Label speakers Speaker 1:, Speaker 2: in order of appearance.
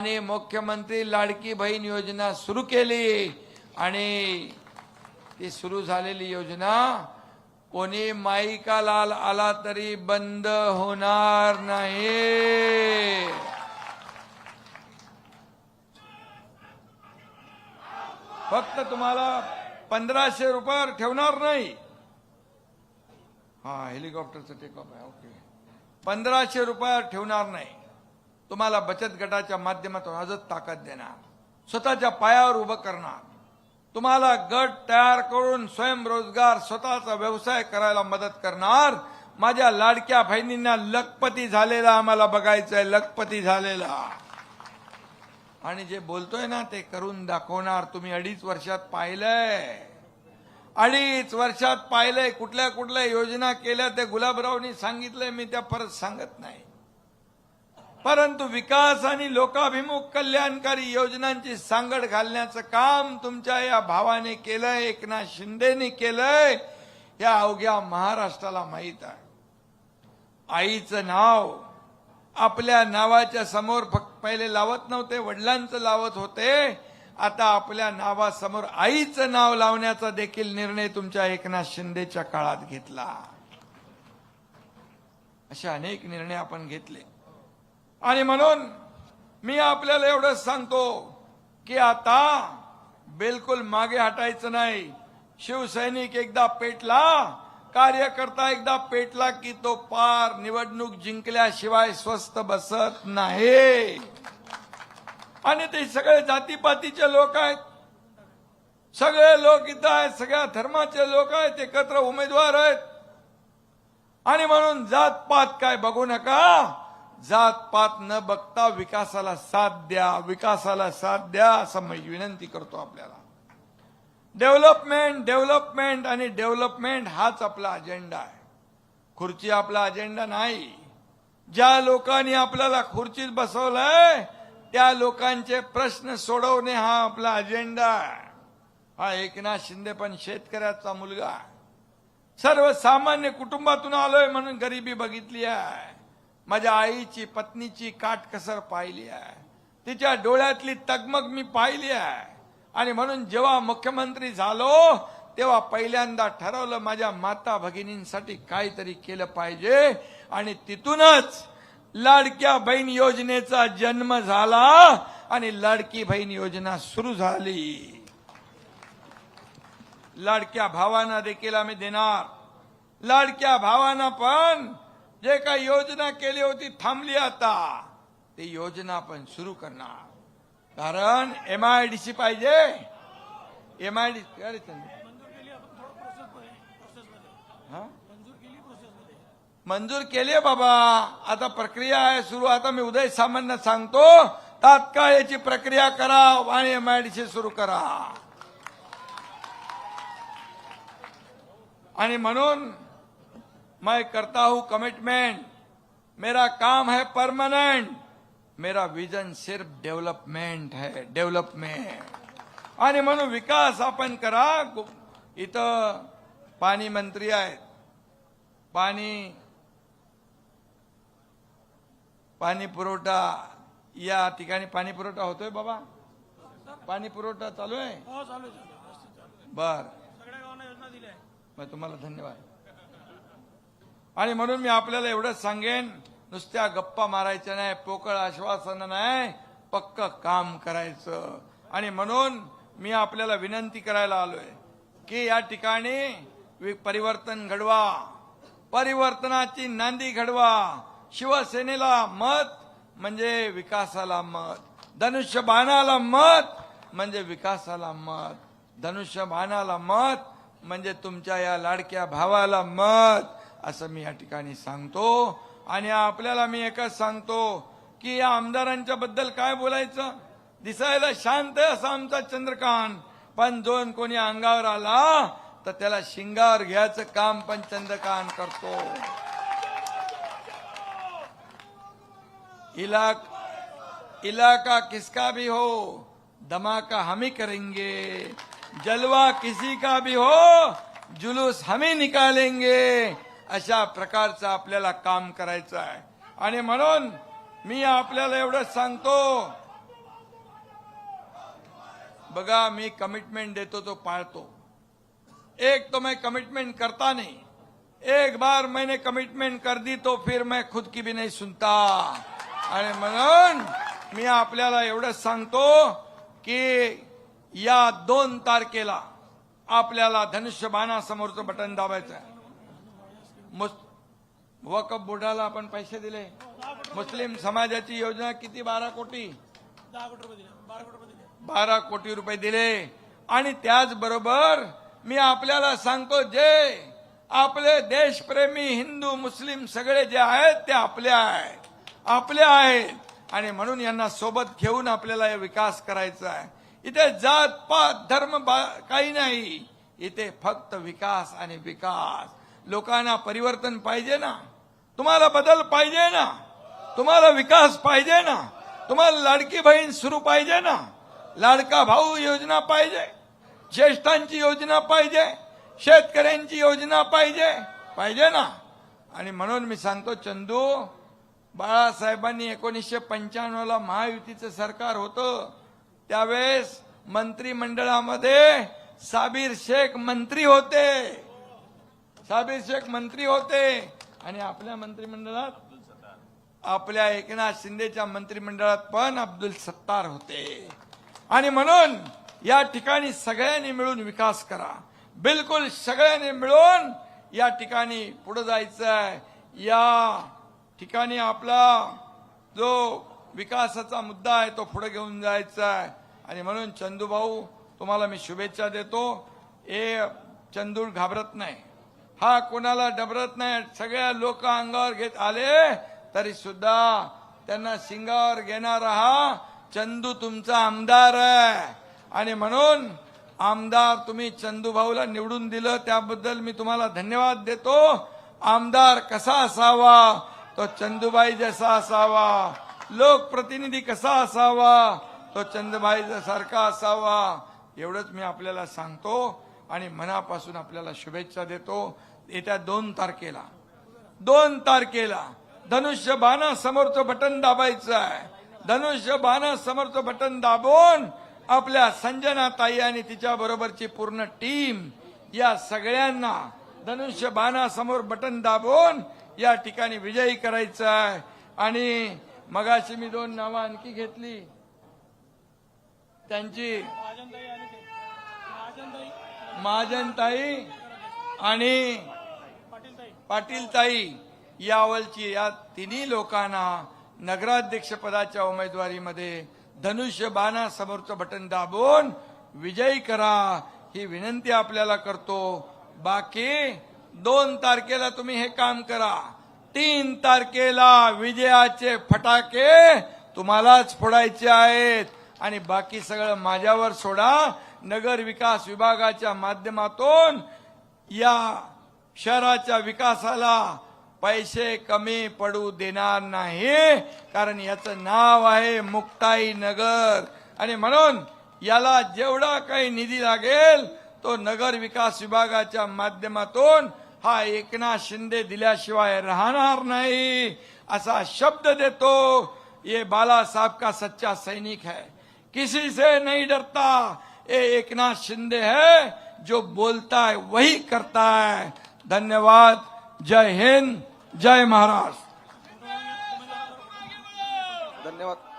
Speaker 1: आणि मुख्यमंत्री लाडकी बहीण योजना सुरू केली आणि ती सुरू झालेली योजना कोणी माईका लाल आला तरी बंद होणार नाही. फक्त तुम्हाला पंधराशे रुपयावर ठेवणार नाही. हा हेलिकॉप्टरचं टेकअप आहे ओके पंधराशे रुपयावर ठेवणार नाही. तुम्हाला बचत गटाच्या माध्यमातून अजून ताकद देणार. स्वतःच्या पायावर उभं करणार. तुम्हाला गट तयार करून स्वयंरोजगार स्वतःचा व्यवसाय करायला मदत करणार. माझ्या लाडक्या बहिणींना लखपती झालेला आम्हाला बघायचंय लखपती झालेला. आणि जे बोलतोय ना ते करून दाखवणार. तुम्ही अडीच वर्षात पाहिलंय. अडीच वर्षात पाहिलंय. कुठल्या कुठल्या योजना केल्या ते गुलाबरावनी सांगितलंय मी त्या परत सांगत नाही. परंतु विकास आणि लोकाभिमुख कल्याणकारी योजनांची सांगड घालण्याचं काम तुमच्या या भावाने केलंय एकनाथ शिंदेने केलंय या अवघ्या महाराष्ट्राला माहीत आहे. आईचं नाव आपल्या नावाच्या समोर फक्त पहिले लावत नव्हते वडिलांचं लावत होते. आता आपल्या नावासमोर आईचं नाव लावण्याचा देखील निर्णय तुमच्या एकनाथ शिंदेच्या काळात घेतला. असे अनेक निर्णय आपण घेतले. आणि म्हणून मी आपल्याला एवढंच सांगतो की आता बिलकुल मागे हटायचं नाही. शिवसैनिक एकदा पेटला कार्यकर्ता एकदा पेटला की तो पार निवडणूक जिंकल्याशिवाय स्वस्त बसत नाही. आणि ते सगळे जातीपातीचे लोक आहेत. सगळे लोक इथं आहेत सगळ्या धर्माचे लोक आहेत एकत्र उमेदवार आहेत. आणि म्हणून जातपात काय बघू नका. जातपात न बघता विकासाला साथ द्या विकासाला साथ द्या असं मी विनंती करतो आपल्याला. डेव्हलपमेंट डेव्हलपमेंट आणि डेव्हलपमेंट हाच आपला अजेंडा आहे. खुर्ची आपला अजेंडा नाही. ज्या लोकांनी आपल्याला खुर्चीत बसवलंय त्या लोकांचे प्रश्न सोडवणे हा आपला अजेंडा आहे. हा एकनाथ शिंदे पण शेतकऱ्याचा मुलगा सर्वसामान्य कुटुंबातून आलोय म्हणून गरिबी बघितली आहे. माझ्या आईची पत्नीची काटकसर पाहिली आहे. तिच्या डोळ्यातली तगमग मी पाहिली आहे. आणि म्हणून जेव्हा मुख्यमंत्री झालो तेव्हा पहिल्यांदा ठरवलं माझ्या माता भगिनींसाठी काहीतरी केलं पाहिजे. आणि तिथूनच लाडक्या बहीण योजनेचा जन्म झाला आणि लाडकी बहीण योजना सुरू झाली. लाडक्या भावांना देखील आम्ही देणार. लाडक्या भावांना पण जे काही योजना केली होती थांबली आता. ती योजना पण सुरू करणार. कारण एम आय डी सी पाहिजे. एम आय डी मंजूर केली आहे बाबा. आता प्रक्रिया आहे सुरू. आता मी उदय सामान्य सांगतो. तात्काळ याची प्रक्रिया करा आणि एम आय डी सी सुरू करा. आणि म्हणून मैं करता हूं कमिटमेंट मेरा काम है परमानेंट मेरा विजन सिर्फ डेव्हलपमेंट है डेव्हलपमेंट आणि म्हणून विकास आपण करा. इथं पाणी मंत्री आहेत. पाणी पाणी पुरवठा या ठिकाणी पाणी पुरवठा होतोय बाबा? पाणी पुरवठा चालू आहे?
Speaker 2: हो.
Speaker 1: बर. मग तुम्हाला धन्यवाद. आणि म्हणून मी आपल्याला एवढंच सांगेन नुसत्या गप्पा मारायच्या नाही पोकळ आश्वासन नाही पक्क काम करायचं. आणि म्हणून मी आपल्याला विनंती करायला आलोय की या ठिकाणी वि- परिवर्तन घडवा. परिवर्तनाची नांदी घडवा. शिवसेनेला मत म्हणजे विकासाला मत. धनुष्यबाणाला मत म्हणजे विकासाला मत. धनुष्यबाणाला मत म्हणजे तुमच्या या लाडक्या भावाला मत. असं मी या ठिकाणी सांगतो. आणि आपल्याला मी एकच सांगतो की या आमदारांच्या बद्दल काय बोलायचं? दिसायला शांत आहे असा आमचा चंद्रकांत. पण दोन कोणी अंगावर आला तर त्याला शिंगावर घ्यायचं काम पण चंद्रकांत करतो. इलाक इलाका किसका भी हो धमाका हम ही करेंगे. जलवा किसी का भी हो जुलूस हम ही निकालेंगे. अशा प्रकारचं आपल्याला काम करायचं आहे. आणि म्हणून मी आपल्याला एवढंच सांगतो. बघा मी कमिटमेंट देतो तो पाळतो. एक तो मैं कमिटमेंट करता नहीं. एक बार मैंने कमिटमेंट कर दी तो फिर मैं खुद की भी नहीं सुनता. आणि म्हणून मी आपल्याला एवढंच सांगतो की या दोन तारखेला आपल्याला धनुष्यबाणासमोरचं बटन दाबायचं आहे. वकफ बोर्डाला आपण पैसे दिले. मुस्लिम समाजाची योजना किती? बारा कोटी.
Speaker 2: बारा कोटी रुपये दिले.
Speaker 1: बारा कोटी रुपये दिले. आणि त्याचबरोबर मी आपल्याला सांगतो जे आपले देशप्रेमी हिंदू मुस्लिम सगळे जे आहेत ते आपले आहेत. आपले आहेत. आणि म्हणून यांना सोबत घेऊन आपल्याला हे विकास करायचा आहे. इथे जात पात धर्म काही नाही. इथे फक्त विकास आणि विकास. लोकांना परिवर्तन पाहिजे ना? तुम्हाला बदल पाहिजे ना? तुम्हाला विकास पाहिजे ना? तुम्हाला लाडकी बहीण सुरू पाहिजे ना? लाडका भाऊ योजना पाहिजे? ज्येष्ठांची योजना पाहिजे? शेतकऱ्यांची योजना पाहिजे? पाहिजे ना? आणि म्हणून मी सांगतो चंदू बाळासाहेबांनी एकोणीसशे पंच्याण्णवला महायुतीचं सरकार होतं. त्यावेळेस मंत्रिमंडळामध्ये साबीर शेख मंत्री होते. साबीर मंत्री होते आणि आपल्या मंत्रिमंडळात आपल्या एकनाथ शिंदेच्या मंत्रिमंडळात पण अब्दुल सत्तार होते. आणि म्हणून या ठिकाणी सगळ्यांनी मिळून विकास करा. बिलकुल सगळ्यांनी मिळून या ठिकाणी पुढे जायचं आहे या ठिकाणी आपला जो विकासाचा मुद्दा आहे तो पुढे घेऊन जायचा आहे आणि म्हणून चंदूभाऊ तुम्हाला मी शुभेच्छा देतो. हे चंदूर घाबरत नाही. हा कोणाला डबरत नाही सगळ्या लोक अंगावर घेत आले तरी सुद्धा त्यांना शिंगावर घेणारा हा चंदू तुमचा आमदार आहे. आणि म्हणून आमदार तुम्ही चंदू भाऊला निवडून दिलं त्याबद्दल मी तुम्हाला धन्यवाद देतो. आमदार कसा असावा? तो चंदूबाई जसा असावा. लोकप्रतिनिधी कसा असावा? तो चंदूबाईसारखा असावा. एवढंच मी आपल्याला सांगतो. आणि मनापासून आपल्याला शुभेच्छा देतो. येत्या दोन तारखेला दोन तारखेला धनुष्य बाणा समोरचं बटन दाबायचं आहे धनुष्य बाणा समोरचं बटन दाबून आपल्या संजना ताई आणि तिच्या बरोबरची पूर्ण टीम या सगळ्यांना धनुष्य बाणा समोर बटन दाबून या ठिकाणी विजयी करायचं आहे आणि मगाशी मी दोन नावं आणखी घेतली. त्यांची
Speaker 2: महाजनताई आणि पाटीलताई
Speaker 1: यावलची या तिन्ही लोकांना नगराध्यक्ष पदाच्या उमेदवारीमध्ये धनुष्य बाणा समोरचं बटन दाबून विजयी करा ही विनंती आपल्याला करतो. बाकी दोन तारखेला तुम्ही हे काम करा. तीन तारखेला विजयाचे फटाके तुम्हालाच फोडायचे आहेत. आणि बाकी सगळं माझ्यावर सोडा. नगर विकास विभागाच्या माध्यमातून या शहराच्या विकासाला पैसे कमी पडू देणार नाही कारण याचं नाव आहे मुक्ताई नगर. आणि म्हणून याला जेवढा काही निधी लागेल तो नगर विकास विभागाच्या माध्यमातून हा एकनाथ शिंदे दिल्याशिवाय राहणार नाही असा शब्द देतो. ये बाला साहब का सच्चा सैनिक है. किसी से नहीं डरता ये एक नाथ शिंदे है जो बोलता है, वही करता है। धन्यवाद। जय हिंद। जय महाराष्ट्र।
Speaker 3: धन्यवाद।